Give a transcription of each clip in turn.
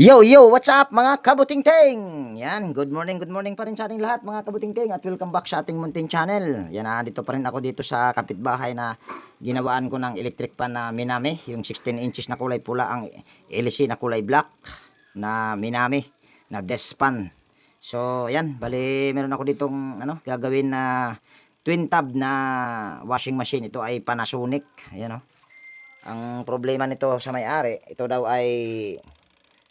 Yo, yo, what's up mga kabuting-ting? Yan, good morning, good morning pa rin sa ating lahat mga kabuting-ting at welcome back sa ating munting channel. Yan na, dito pa rin ako dito sa kapitbahay na ginawaan ko ng electric pan na Minami. Yung 16 inches na kulay pula ang LC na kulay black na Minami na despan. So, yan, bali meron ako ditong ano, gagawin na twin tab na washing machine. Ito ay Panasonic. Ayan o. Ang problema nito sa may-ari, ito daw ay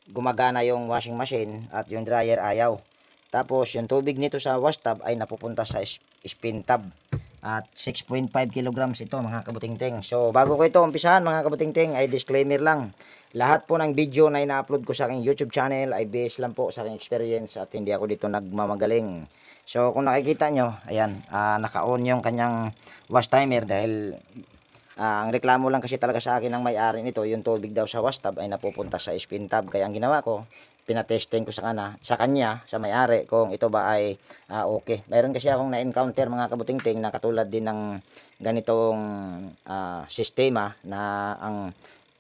gumagana yung washing machine at yung dryer ayaw. Tapos yung tubig nito sa wash tub ay napupunta sa spin tub. At 6.5 kilograms ito mga kabutingting. So bago ko ito umpisahan mga kabutingting ay disclaimer lang. Lahat po ng video na ina-upload ko sa aking YouTube channel ay based lang po sa aking experience at hindi ako dito nagmamagaling. So kung nakikita nyo, ayan, ah, naka-on yung kanyang wash timer dahil Ah, ang reklamo lang kasi talaga sa akin ng may-ari nito, yung tubig daw sa wash tub ay napupunta sa spin tub. Kaya ang ginawa ko, pinatesting ko sa kana, sa kanya, sa may-ari kung ito ba ay ah, okay. Mayroon kasi akong na-encounter mga kabutingting na katulad din ng ganitong ah, sistema na ang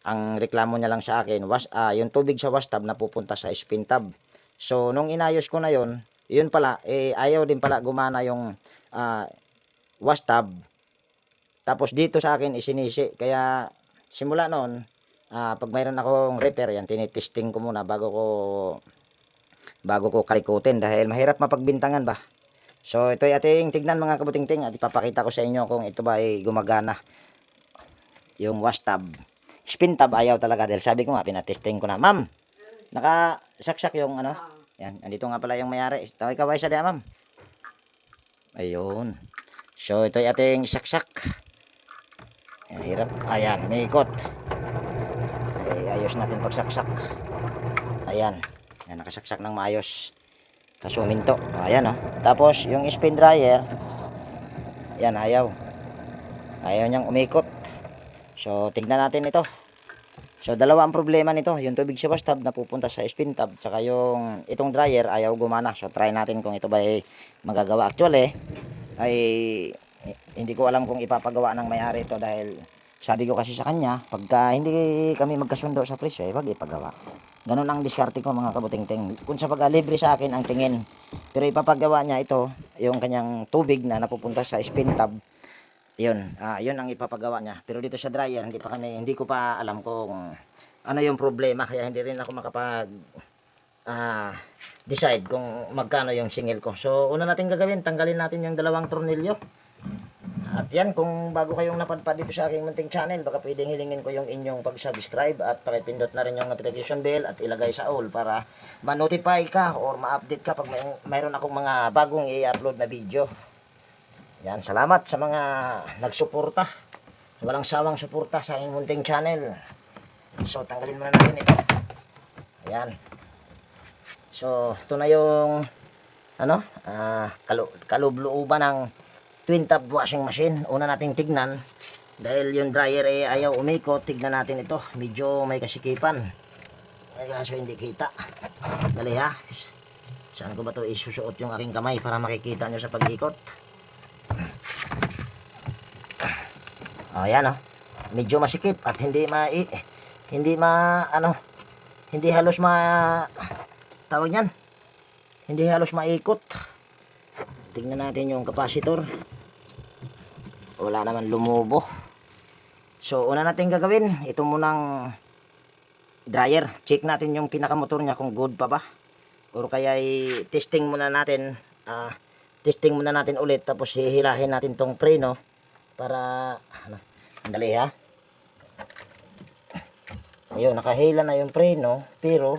ang reklamo niya lang sa akin was ah, yung tubig sa wash tub napupunta sa spin tub. So nung inayos ko na yon, yun pala eh ayaw din pala gumana yung ah, wash tub tapos dito sa akin isinisi. Kaya simula noon, ah, pag mayroon akong repair yan, tinitesting ko muna bago ko bago ko kalikutin dahil mahirap mapagbintangan ba. So ito ay ating tignan mga kabutingting at ipapakita ko sa inyo kung ito ba ay gumagana yung wash tub. Spin tub ayaw talaga dahil sabi ko nga pinatesting ko na. Ma'am, nakasaksak yung ano? Yan, andito nga pala yung mayari. Tawag ka ba isa diya, ma'am? Ayun. So ito ay ating saksak. Ayan, hirap. Ayan, may ikot. Eh, ayos natin pagsaksak. Ayan. Ayan, nakasaksak ng maayos. Kasuminto. Ayan, oh. Tapos, yung spin dryer, yan, ayaw. Ayaw niyang umikot. So, tignan natin ito. So, dalawa ang problema nito. Yung tubig sa bathtub napupunta sa spin tub. Tsaka yung itong dryer, ayaw gumana. So, try natin kung ito ba ay magagawa. Actually, ay hindi ko alam kung ipapagawa ng may-ari ito dahil sabi ko kasi sa kanya, pagka hindi kami magkasundo sa presyo, eh, wag ipagawa. Ganun ang diskarte ko mga kabuting-ting. Kung sa pag-libre sa akin ang tingin. Pero ipapagawa niya ito, yung kanyang tubig na napupunta sa spin tub, yun, ah, yun ang ipapagawa niya. Pero dito sa dryer, hindi pa kami, hindi ko pa alam kung ano yung problema. Kaya hindi rin ako makapag ah, decide kung magkano yung singil ko. So, una natin gagawin, tanggalin natin yung dalawang tornilyo. At yan, kung bago kayong napadpad dito sa aking munting channel, baka pwedeng hilingin ko yung inyong pag-subscribe at pakipindot na rin yung notification bell at ilagay sa all para ma-notify ka or ma-update ka pag may, mayroon akong mga bagong i-upload na video. Yan, salamat sa mga nagsuporta. Walang sawang suporta sa aking munting channel. So, tanggalin muna natin ito. Ayan. So, ito na yung ano, ah, kalu kalubluuban ng twin tub washing machine. Una nating tignan dahil yung dryer ay ayaw umikot. Tignan natin ito. Medyo may kasikipan. Ay, kaso hindi kita. Dali ha. Saan ko ba ito isusuot yung aking kamay para makikita nyo sa pag-ikot? Oh, yan oh. Medyo masikip at hindi ma hindi ma ano hindi halos ma tawag niyan. Hindi halos maikot. Tingnan natin yung capacitor. Wala naman lumubo. So, una natin gagawin, ito munang dryer. Check natin yung pinakamotor niya kung good pa ba. Or kaya testing muna natin, ah, testing muna natin ulit tapos hihilahin natin tong preno para ano, andali ha. Ayun, nakahila na yung preno pero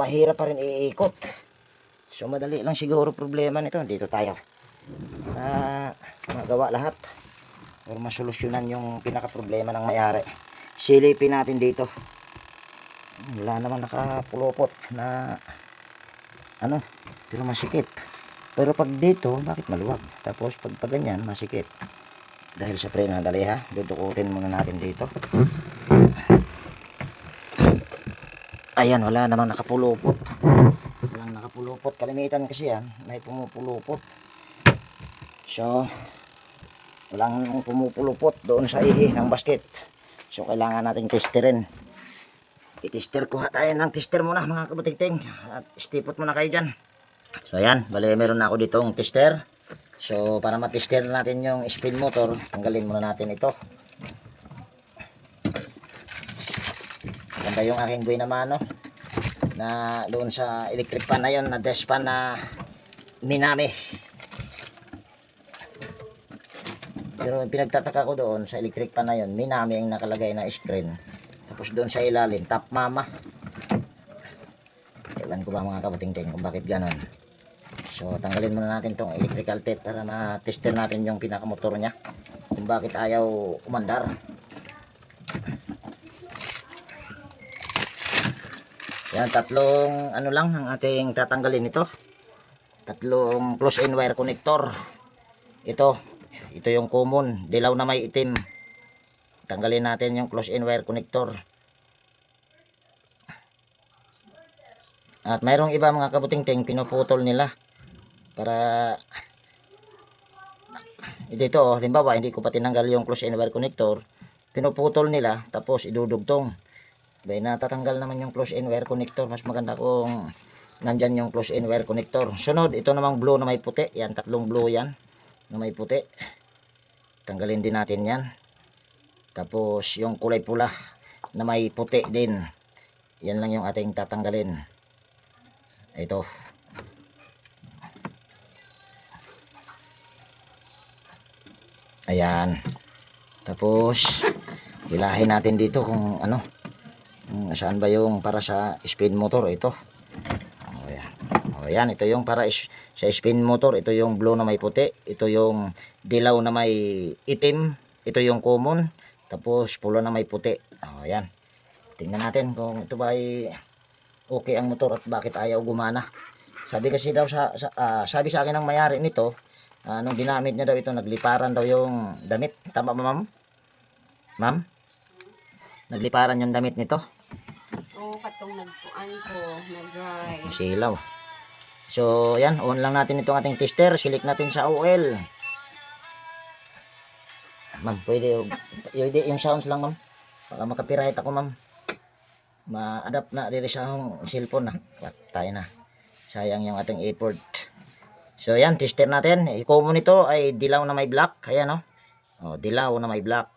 mahirap pa rin iikot. So madali lang siguro problema nito. Dito tayo. Ah, magawa lahat. Or masolusyonan yung pinaka problema ng may-ari. Silipin natin dito. Wala naman nakapulupot na ano, pero masikip. Pero pag dito, bakit maluwag? Tapos pag, pag ganyan, masikip. Dahil sa preno, dali ha. Dudukutin muna natin dito. Ayan, wala namang nakapulupot. Walang nakapulupot. Kalimitan kasi yan, may pumupulupot. So, walang pumupulupot doon sa ihi ng basket. So, kailangan nating testerin. I-tester kuha tayo ng tester muna mga kabuting-ting. At stipot muna kayo dyan. So ayan, bali meron na ako ditong tester. So para matester natin yung spin motor, tanggalin muna natin ito. Ganda yung aking buhay na mano na doon sa electric pan na yun, na desk pan na Minami. Pero pinagtataka ko doon sa electric pan na yun, Minami ang nakalagay na screen. Tapos doon sa ilalim, Top Mama. Ewan ko ba mga kabating-ting kung bakit ganon. So tanggalin muna natin tong electrical tape para ma-tester natin yung pinakamotor niya. Kung bakit ayaw umandar. Yan, tatlong ano lang ang ating tatanggalin ito. Tatlong close in wire connector. Ito, ito yung common, dilaw na may itim. Tanggalin natin yung close in wire connector. At mayroong iba mga kabuting-ting pinuputol nila para dito oh, halimbawa hindi ko pa tinanggal yung close in wire connector, pinuputol nila tapos idudugtong. Bay natatanggal naman yung close in wire connector, mas maganda kung nandyan yung close in wire connector. Sunod, ito namang blue na may puti, yan tatlong blue yan na may puti. Tanggalin din natin yan. Tapos yung kulay pula na may puti din. Yan lang yung ating tatanggalin. Ito. Ayan. Tapos hilahin natin dito kung ano kung saan ba yung para sa spin motor ito. O yan. O yan, ito yung para is, sa spin motor, ito yung blue na may puti, ito yung dilaw na may itim, ito yung common, tapos pula na may puti. O yan. Tingnan natin kung ito ba ay okay ang motor at bakit ayaw gumana. Sabi kasi daw sa, sa ah, sabi sa akin ng mayari nito, ah, nung dinamit niya daw ito, nagliparan daw yung damit. Tama ba, ma'am? Ma'am? Nagliparan yung damit nito. Oo, katong nagpuan ko, nag-dry. Silaw. So, yan. On lang natin itong ating tester. Silik natin sa OL. Ma'am, pwede. Pwede yung sounds lang, ma'am. Baka makapiright ako, ma'am. Ma-adapt na diri sa akong cellphone na. Patay na. Sayang yung ating effort. So, yan. Tester natin. I-common nito ay dilaw na may black. Ayan, no? Oh, dilaw na may black.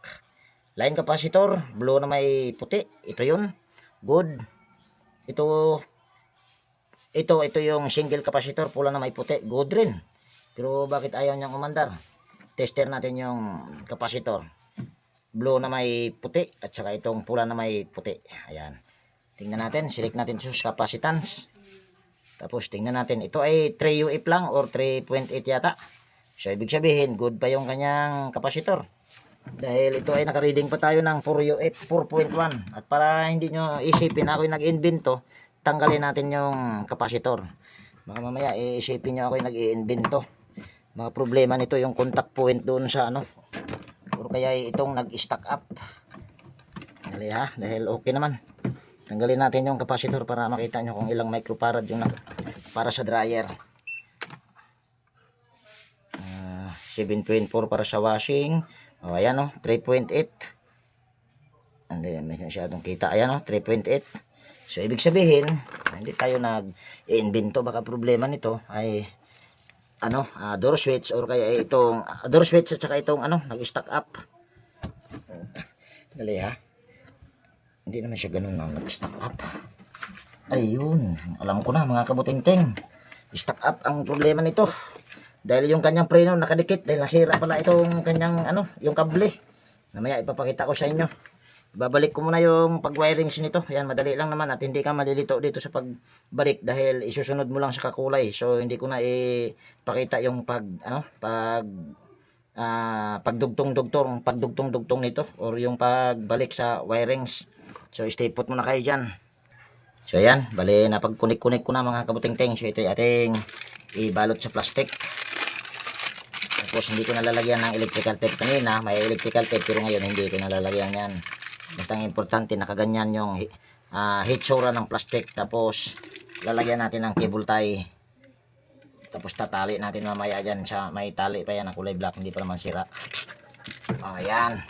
Line capacitor. Blue na may puti. Ito yun. Good. Ito, ito, ito yung single capacitor, pula na may puti, good rin. Pero bakit ayaw niyang umandar? Tester natin yung capacitor. Blue na may puti, at saka itong pula na may puti. Ayan. Tingnan natin, select natin sa capacitance. Tapos tingnan natin, ito ay 3 UF lang or 3.8 yata. So ibig sabihin, good pa yung kanyang capacitor. Dahil ito ay nakareading pa tayo ng 4 UF 4.1. At para hindi nyo isipin ako yung nag-invento, tanggalin natin yung kapasitor. Baka mamaya iisipin nyo ako yung nag-invento. Mga problema nito yung contact point doon sa ano. Or kaya itong nag-stack up. Dali ha, dahil okay naman. Tanggalin natin yung kapasitor para makita nyo kung ilang microfarad yung para sa dryer. Ah, 7.4 para sa washing. O, ayan o, 3.8. Hindi, may masyadong kita. Ayan o, 3.8. So, ibig sabihin, hindi tayo nag-invento. Baka problema nito ay, ano, ah, door switch or kaya itong, ah, door switch at saka itong, ano, nag-stack up. Dali ha. Hindi naman siya ganun na nag-stack up. Ayun, alam ko na mga kabuting-ting. Stack up ang problema nito. Dahil yung kanyang preno nakadikit dahil nasira pala itong kanyang ano, yung kable. Namaya ipapakita ko sa inyo. Babalik ko muna yung pag-wirings nito. Ayan, madali lang naman at hindi ka malilito dito sa pagbalik dahil isusunod mo lang sa kakulay. So hindi ko na ipakita yung pag ano, pag ah pagdugtong-dugtong, pagdugtong-dugtong nito or yung pagbalik sa wirings. So stay put muna kayo diyan. So ayan, bali na pag-connect-connect ko na mga kabuting-ting. So ito ay ating ibalot sa plastic. Tapos hindi ko nalalagyan ng electrical tape kanina. May electrical tape pero ngayon hindi ko nalalagyan yan. Basta ang importante nakaganyan yung uh, hitsura ng plastic. Tapos lalagyan natin ng cable tie. Tapos tatali natin mamaya dyan sa may tali pa yan na kulay black. Hindi pa naman sira. Ayan.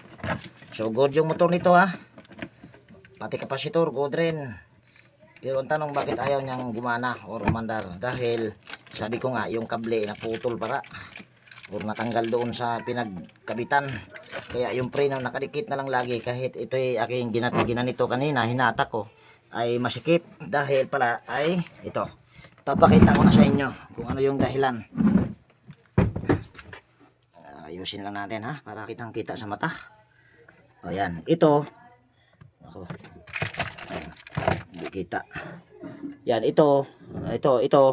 So good yung motor nito ha. Pati kapasitor, good rin. Pero ang tanong bakit ayaw niyang gumana or umandar? Dahil sabi ko nga, yung kable naputol para or natanggal doon sa pinagkabitan. Kaya yung preno nakadikit na lang lagi kahit ito ay aking ginanito kanina, hinata ko ay masikip dahil pala ay ito. Papakita ko na sa inyo kung ano yung dahilan. Ayusin lang natin ha para kitang kita sa mata. O yan, ito. Ako. Kita. Yan, ito. Ito, ito.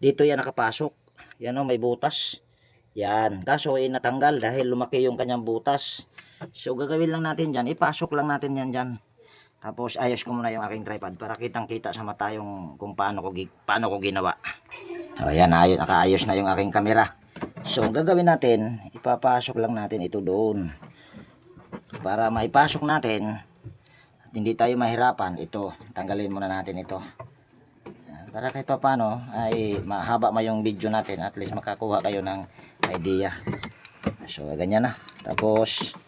Dito yan nakapasok. Yan o, may butas. Yan. Kaso eh, natanggal dahil lumaki yung kanyang butas. So, gagawin lang natin dyan. Ipasok lang natin yan dyan. Tapos, ayos ko muna yung aking tripod para kitang kita sa mata yung kung paano ko, paano ko ginawa. O, yan. Ayos, nakaayos na yung aking kamera. So, gagawin natin, ipapasok lang natin ito doon. Para maipasok natin, at hindi tayo mahirapan, ito, tanggalin muna natin ito. Para kahit pa paano, ay mahaba ma yung video natin, at least makakuha kayo ng idea. So, ganyan na. Tapos,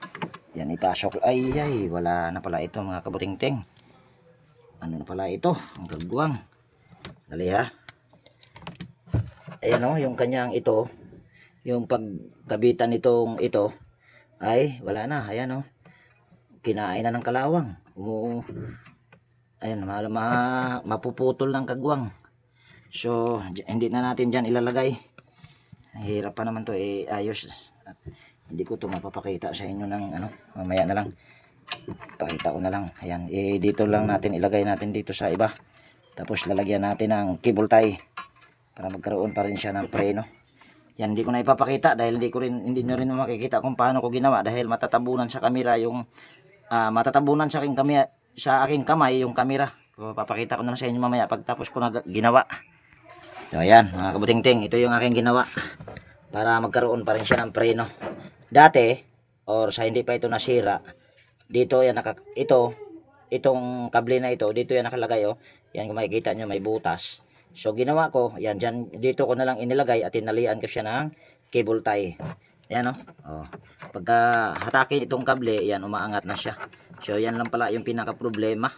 yan ipasok. Ay, ay, wala na pala ito mga kabuting-ting. Ano na pala ito? Ang gagawang. Dali ha. Ayan o, yung kanyang ito, yung pagkabitan nitong ito, ay wala na. Ayan o. Kinain na ng kalawang. Umu Ayan, ma, ma, mapuputol ng kagwang. So, hindi na natin dyan ilalagay. Hirap pa naman to eh, ayos. At hindi ko to mapapakita sa inyo ng ano, mamaya na lang. Pakita ko na lang. Ayan, eh, dito lang natin ilagay natin dito sa iba. Tapos lalagyan natin ng cable tie para magkaroon pa rin siya ng preno. Yan, hindi ko na ipapakita dahil hindi ko rin hindi nyo rin makikita kung paano ko ginawa dahil matatabunan sa kamera yung ah, matatabunan sa aking kamay sa aking kamay yung kamera. So, papakita ko na sa inyo mamaya pagtapos ko na ginawa. So ayan, mga kabuting-ting, ito yung aking ginawa para magkaroon pa rin siya ng preno. Dati or sa hindi pa ito nasira, dito yan naka, ito itong kable na ito, dito yan nakalagay oh. Yan kung makikita nyo may butas. So ginawa ko, yan dyan, dito ko na lang inilagay at tinalian ko siya ng cable tie. Ayan oh. oh. Pagka hatakin itong kable, yan umaangat na siya. So yan lang pala yung pinaka problema.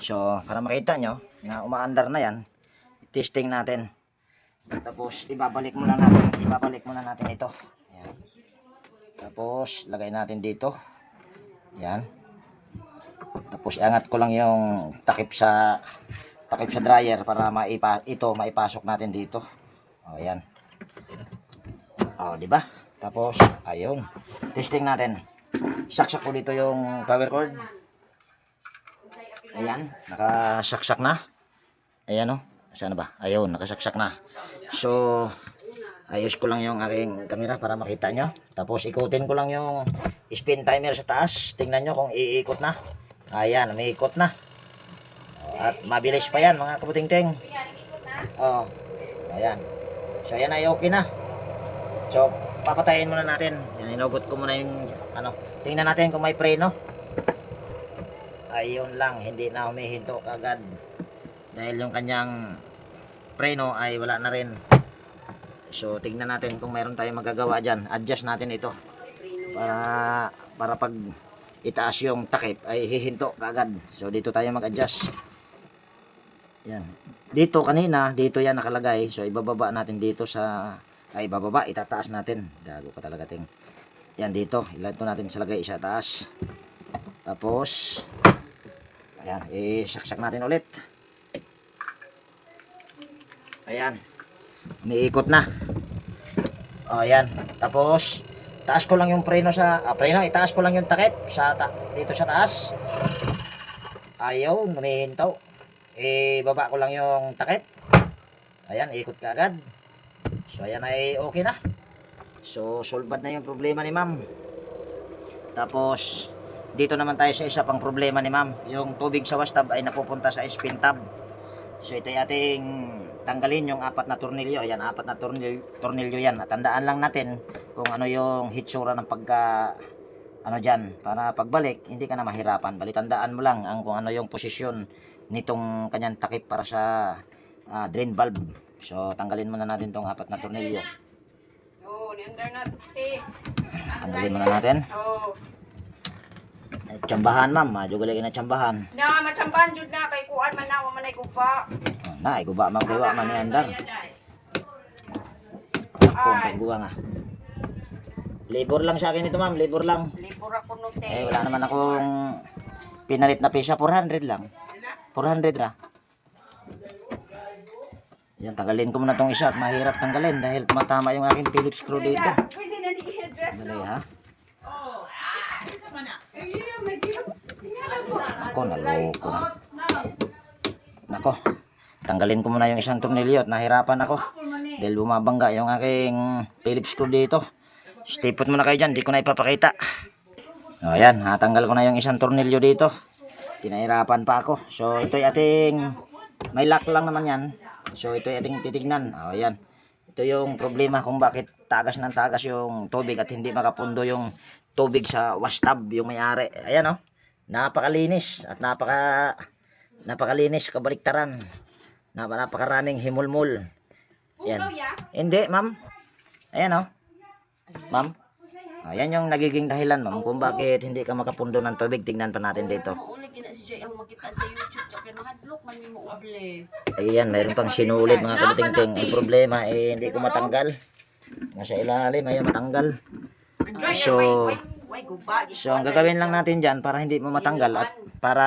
So para makita nyo na umaandar na yan, testing natin. Tapos ibabalik muna natin, ibabalik muna natin ito. Ayan. Tapos lagay natin dito. Yan. Tapos iangat ko lang yung takip sa takip sa dryer para maipa ito maipasok natin dito. Oh, ayan. Oh, di ba? Tapos ayun. Testing natin. Saksak ko dito yung power cord. Ayan, nakasaksak na. Ayan oh. Saan na ba? Ayun, nakasaksak na. So, ayos ko lang yung aking camera para makita nyo. Tapos ikutin ko lang yung spin timer sa taas. Tingnan nyo kung iikot na. Ayan, umiikot na. At mabilis pa yan mga kabuting-ting. Oh, ayan. So, ayan ay okay na. So, papatayin muna natin. Yan, inugot ko muna yung ano. Tingnan natin kung may preno. Ayun lang, hindi na humihinto kagad. Dahil yung kanyang preno ay wala na rin. So, tingnan natin kung mayroon tayong magagawa dyan. Adjust natin ito. Para, para pag itaas yung takip ay hihinto kagad. So, dito tayo mag-adjust. Yan. Dito kanina, dito yan nakalagay. So, ibababa natin dito sa... Ay, ibababa, itataas natin. Gago ka talaga, ting. Yan, dito. Ilanto natin sa lagay sa taas. Tapos, ayan, isaksak natin ulit. Ayan. Umiikot na. O, ayan. Tapos, taas ko lang yung preno sa, ah, preno, itaas ko lang yung takip sa, ta, dito sa taas. Ayaw, humihinto. Eh, baba ko lang yung takip. Ayan, ikot ka agad. So, ayan ay okay na. So, solved na yung problema ni ma'am. Tapos, dito naman tayo sa isa pang problema ni ma'am. Yung tubig sa washtub ay napupunta sa spin tub. So, ito ay ating tanggalin yung apat na tornilyo. Ayan, apat na tornilyo, tornilyo yan. Tandaan lang natin kung ano yung hitsura ng pagka ano dyan, para pagbalik, hindi ka na mahirapan. Bali, tandaan mo lang ang kung ano yung posisyon nitong kanyang takip para sa ah, drain valve. So, tanggalin muna natin tong apat na tornilyo. Oh, ni. Tanggalin muna natin. Oh. Tsambahan, ma'am. Medyo galagin na tsambahan. Na, machamban jud na kay kuan man na wa man ay guba. Oh, na, iguba man kuwa man yan dang. Kung pagguwa nga. Labor lang sa akin ito, ma'am. Labor lang. Libur ako te. Eh, wala naman akong pinalit na pisa. 400 lang. 400 ra. Yan, tanggalin ko muna tong isa at mahirap tanggalin dahil tumatama yung aking Phillips screw dito. Pwede na ni i-address Dali ha. Ako, naloko na. Nako, tanggalin ko muna yung isang tornilyo at nahirapan ako. Dahil bumabangga yung aking Phillips screw dito. Stipot muna kayo dyan, di ko na ipapakita. O yan, natanggal ko na yung isang tornilyo dito. Pinahirapan pa ako. So ito'y ating, may lock lang naman yan. So ito'y ating titignan. O yan. Ito yung problema kung bakit tagas ng tagas yung tubig at hindi makapundo yung tubig sa washtub yung may-ari. Ayan o. Napakalinis at napaka napakalinis kabaliktaran. Nap napakaraming himulmul. Yan. Hindi, ma'am. Ayan o. Ma'am. Ayan yung nagiging dahilan, ma'am, kung bakit hindi ka makapundo ng tubig. Tingnan pa natin dito. Uli gina si Jay ang makita sa YouTube chak kay mahadlok man uble. Ayan, mayroon pang sinulid mga kabuting-ting. Ang problema, eh, hindi ko matanggal. Nasa ilalim, ayaw matanggal. So? So, ang gagawin lang natin dyan para hindi mo matanggal at para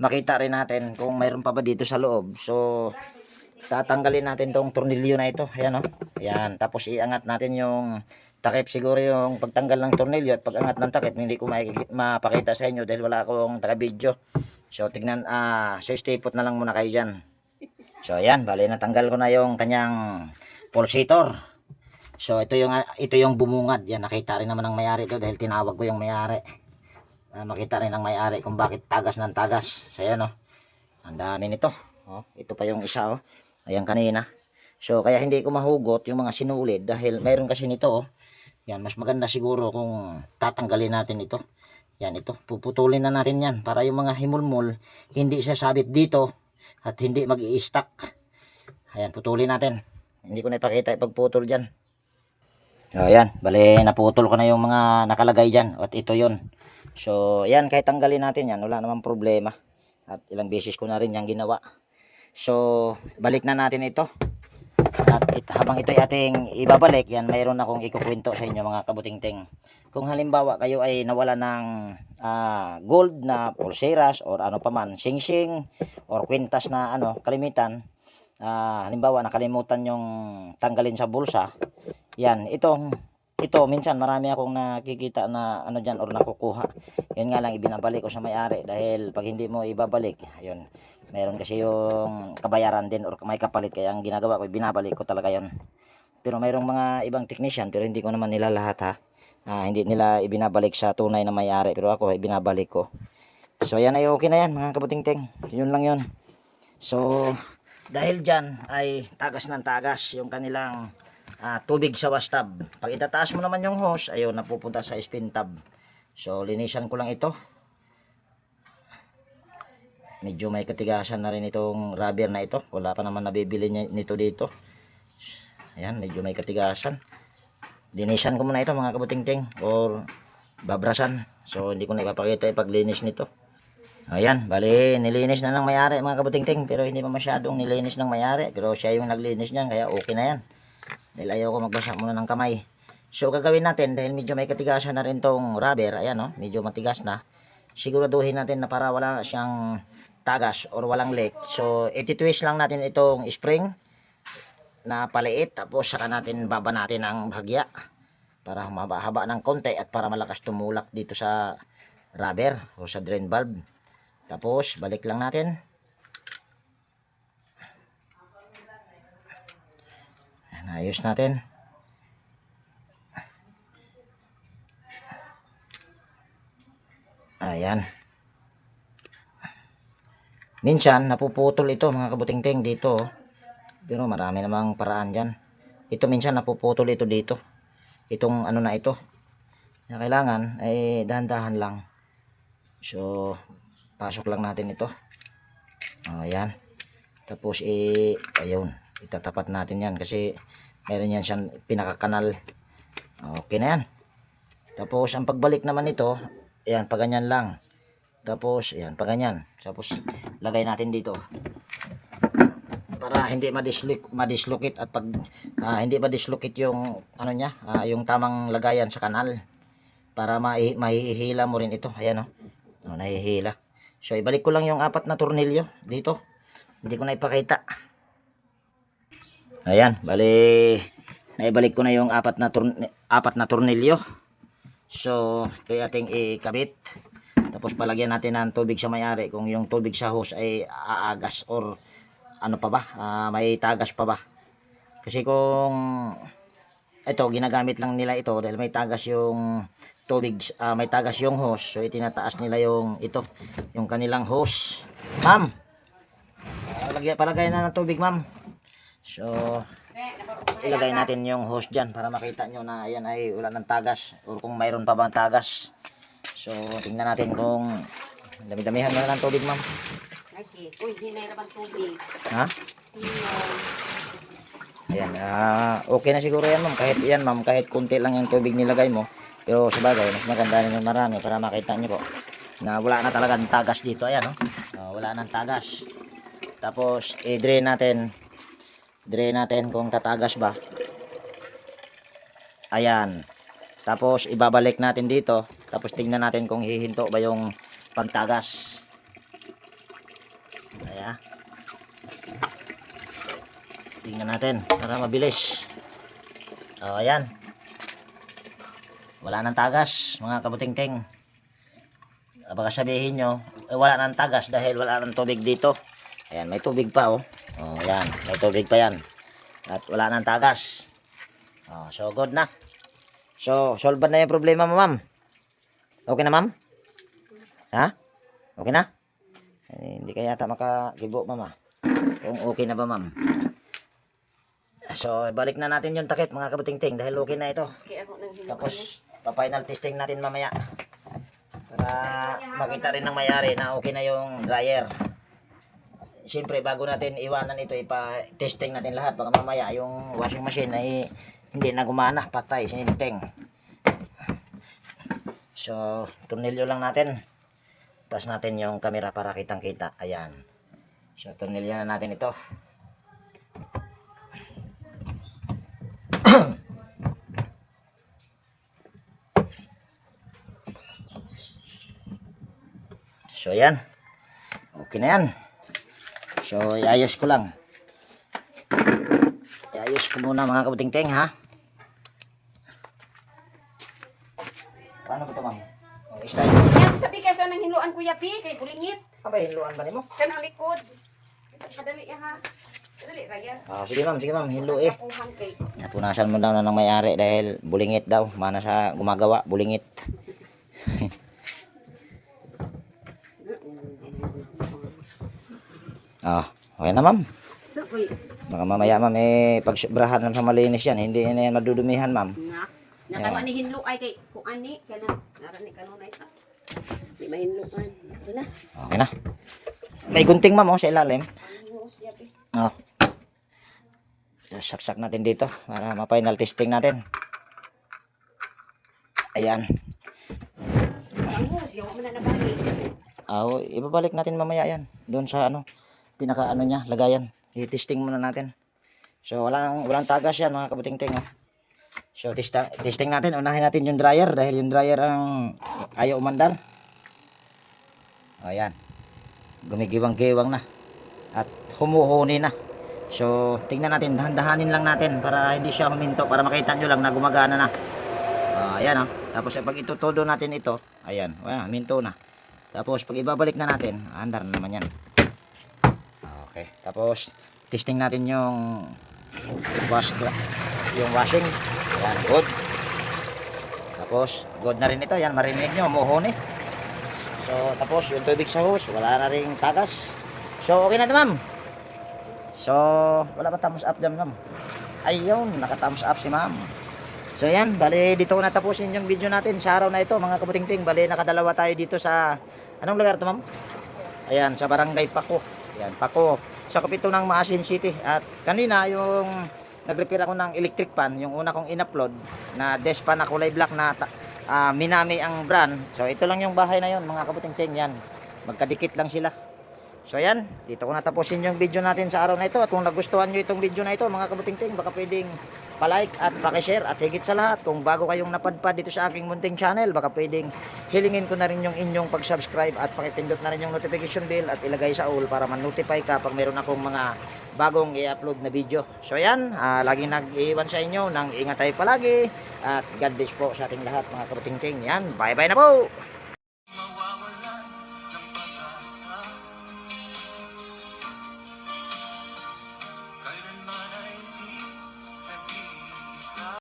makita rin natin kung mayroon pa ba dito sa loob. So, tatanggalin natin tong tornilyo na ito. Ayan o. Ayan. Tapos iangat natin yung takip siguro yung pagtanggal ng tornilyo at pagangat ng takip hindi ko mapakita sa inyo dahil wala akong taga-video. So, tignan, ah, so stipot na lang muna kayo dyan. So, ayan. Bali, natanggal ko na yung kanyang pulsator. So ito yung ito yung bumungad. Yan nakita rin naman ng may-ari dahil tinawag ko yung may-ari. Ah, makita rin ng may-ari kung bakit tagas ng tagas. So yan oh. Ang dami nito. Oh, ito pa yung isa oh. Ayan kanina. So kaya hindi ko mahugot yung mga sinulid dahil mayroon kasi nito oh. Yan mas maganda siguro kung tatanggalin natin ito. Yan ito. Puputulin na natin yan para yung mga himulmul hindi sasabit dito at hindi mag i-stack. Ayan, putulin natin. Hindi ko na ipakita ipagputol dyan. So, ayan. Bale, naputol ko na yung mga nakalagay dyan. At ito yon So, ayan. Kahit tanggalin natin yan, wala namang problema. At ilang beses ko na rin yan ginawa. So, balik na natin ito. At it, habang ito ay ating ibabalik, yan, mayroon akong ikukwento sa inyo mga kabutingting. Kung halimbawa kayo ay nawala ng ah, gold na pulseras or ano pa man, sing-sing or kwintas na ano, kalimitan, ah, halimbawa nakalimutan yung tanggalin sa bulsa, yan, itong ito minsan marami akong nakikita na ano diyan or nakukuha. Yan nga lang ibinabalik ko sa may-ari dahil pag hindi mo ibabalik, ayun. Meron kasi yung kabayaran din or may kapalit kaya ang ginagawa ko binabalik ko talaga 'yon. Pero mayroong mga ibang technician pero hindi ko naman nila lahat ha. Ah, hindi nila ibinabalik sa tunay na may-ari pero ako ibinabalik ko. So yan ay okay na yan mga kabuting-ting. Yun lang yun. So dahil dyan ay tagas ng tagas yung kanilang ah, tubig sa washtub. Pag itataas mo naman yung hose, ayun, napupunta sa spin tub. So, linisan ko lang ito. Medyo may katigasan na rin itong rubber na ito. Wala pa naman nabibili nito dito. Ayan, medyo may katigasan. Linisan ko muna ito mga kabuting-ting or babrasan. So, hindi ko na ipapakita yung paglinis nito. Ayan, bali, nilinis na ng may-ari mga kabuting-ting pero hindi pa masyadong nilinis ng may-ari pero siya yung naglinis niyan kaya okay na yan. Dahil ayaw ko magbasa muna ng kamay. So, gagawin natin dahil medyo may katigasan na rin tong rubber. Ayan, no? medyo matigas na. Siguraduhin natin na para wala siyang tagas or walang leak. So, ititwist lang natin itong spring na paliit. Tapos, saka natin baba natin ang bahagya para humaba-haba ng konti at para malakas tumulak dito sa rubber o sa drain valve. Tapos, balik lang natin. Ayan, ayos natin. Ayan. Minsan, napuputol ito mga kabuting-ting dito. oh. Pero marami namang paraan dyan. Ito minsan napuputol ito dito. Itong ano na ito. Kaya kailangan ay dahan-dahan lang. So, pasok lang natin ito. Ayan. Tapos, eh, ayun. Itatapat natin yan kasi meron yan siyang pinakakanal. Okay na yan. Tapos, ang pagbalik naman nito, Ayan, pa ganyan lang. Tapos, ayan, pa ganyan. Tapos, lagay natin dito. Para hindi madislocate, madislocate at pag ah, hindi madislocate yung ano niya, ah, yung tamang lagayan sa kanal. Para mai mahihila mo rin ito. Ayan oh. Oh, nahihila. So, ibalik ko lang yung apat na tornilyo dito. Hindi ko na ipakita. Ayan, bali naibalik ko na yung apat na apat na tornilyo. So, ito yung ating ikabit. Tapos palagyan natin ng tubig sa mayari kung yung tubig sa hose ay aagas or ano pa ba, ah, may tagas pa ba. Kasi kung ito ginagamit lang nila ito dahil may tagas yung tubig, ah, may tagas yung hose. So itinataas nila yung ito, yung kanilang hose. Ma'am. Palagay palagay na ng tubig, ma'am. So ilagay natin yung hose dyan para makita nyo na yan ay wala ng tagas or kung mayroon pa bang tagas. So, tingnan natin kung dami-damihan na ng tubig, ma'am. Lagi. Uy, hinay na bang tubig. Ha? Hinay. Ayan, ah, okay na siguro yan, ma'am. Kahit yan, ma'am, kahit kunti lang yung tubig nilagay mo. Pero sa bagay, mas maganda rin yung marami para makita nyo po na wala na talagang tagas dito. Ayan, oh. Oh, wala nang tagas. Tapos, i-drain natin. Drain natin kung tatagas ba. Ayan. Tapos, ibabalik natin dito. Tapos, tingnan natin kung hihinto ba yung pagtagas. Ayan. Tingnan natin para mabilis. O, ayan. Wala nang tagas, mga kabuting-ting. Baka sabihin nyo, eh, wala nang tagas dahil wala nang tubig dito. Ayan, may tubig pa, oh. Oh, ayan, may tubig pa yan. At wala nang tagas. Oh, so, good na. So, solve na yung problema mo, ma'am. Okay na, ma'am? Ha? Okay na? Eh, hindi kaya yata makakibo, ma'am, ah. Kung okay na ba, ma'am? So, balik na natin yung takip mga kabuting-ting dahil okay na ito. Kaya ako nang. Tapos, pa-final testing natin mamaya. Para makita rin ng mayari na okay na yung dryer. Siyempre, bago natin iwanan ito, ipa-testing natin lahat. Baka mamaya yung washing machine ay hindi na gumana, patay, sininteng. So, tornilyo lang natin. Tapos natin yung camera para kitang-kita. Ayan. So, tornilyo na natin ito. So, ayan. Okay na yan. So, iayos ko lang. Iayos ko muna mga kabuting-ting, ha? Paano ba ito, ma'am? Oh, style. Yan, sabi ka sa nang hinuan kuya Pi, kay bulingit. Abay, hinluan ba ni mo? Kanang likod. Kasi kadali ya ha. Kadali raya. Ah, sige ma'am, sige ma'am, hinlo eh. Napunasan mo daw na ng may-ari dahil bulingit daw. Mana sa gumagawa, bulingit. Ah, okay na ma'am. Uy. Baka mamaya ma'am, eh, pag sobrahan ng sa malinis yan, hindi na yan madudumihan ma'am. Nga. Nakawa ni hinlo ay kay kung ani kana narani kanunay sa. Di mahinluan. Ito na. Okay na. May gunting ma'am, oh, sa ilalim. Ano siya Pi? Oh. Saksak natin dito para ma-final testing natin. Ayan. Ano na. Ah, oh, ibabalik natin mamaya yan. Doon sa ano, pinaka ano niya, lagayan. I-testing muna natin. So, walang, walang tagas yan mga kabuting-ting. Oh. So, testa, testing natin. Unahin natin yung dryer dahil yung dryer ang ayaw umandar. Ayan. Gumigiwang-giwang na. At humuhuni na. So, tingnan natin. Dahan-dahanin lang natin para hindi siya huminto. Para makita nyo lang na gumagana na. Ah, ayan oh. Tapos pag itutodo natin ito, ayan, wala, minto na. Tapos pag ibabalik na natin, andar na naman yan. Okay. Tapos testing natin yung wash yung washing. Ayan, good. Tapos good na rin ito. Yan, marinig nyo, muhuni. So, tapos yung tubig sa hose, wala na rin tagas. So, okay na ito, ma'am. So, wala pa thumbs up dyan, ma'am. Ayun, naka-thumbs up si ma'am. So yan, bali dito ko natapusin yung video natin sa araw na ito mga kabuting-ting. Bali nakadalawa tayo dito sa, anong lugar to ma'am? Ayan, sa barangay Paco. Ayan, Paco. Sa kapito ng Maasin City. At kanina yung nag-repair ako ng electric pan, yung una kong in-upload na despa na kulay black na ah, Minami ang brand. So ito lang yung bahay na yon mga kabuting-ting yan. Magkadikit lang sila. So yan, dito ko natapusin yung video natin sa araw na ito. At kung nagustuhan nyo itong video na ito mga kabuting-ting, baka pwedeng palike at pakishare at higit sa lahat kung bago kayong napadpad dito sa aking munting channel baka pwedeng hilingin ko na rin yung inyong pag-subscribe at pakipindot na rin yung notification bell at ilagay sa all para man-notify ka pag meron akong mga bagong i-upload na video. So yan, ah, laging nag-iwan sa inyo ng ingat tayo palagi at God bless po sa ating lahat mga kabuting-ting. Yan, bye-bye na po!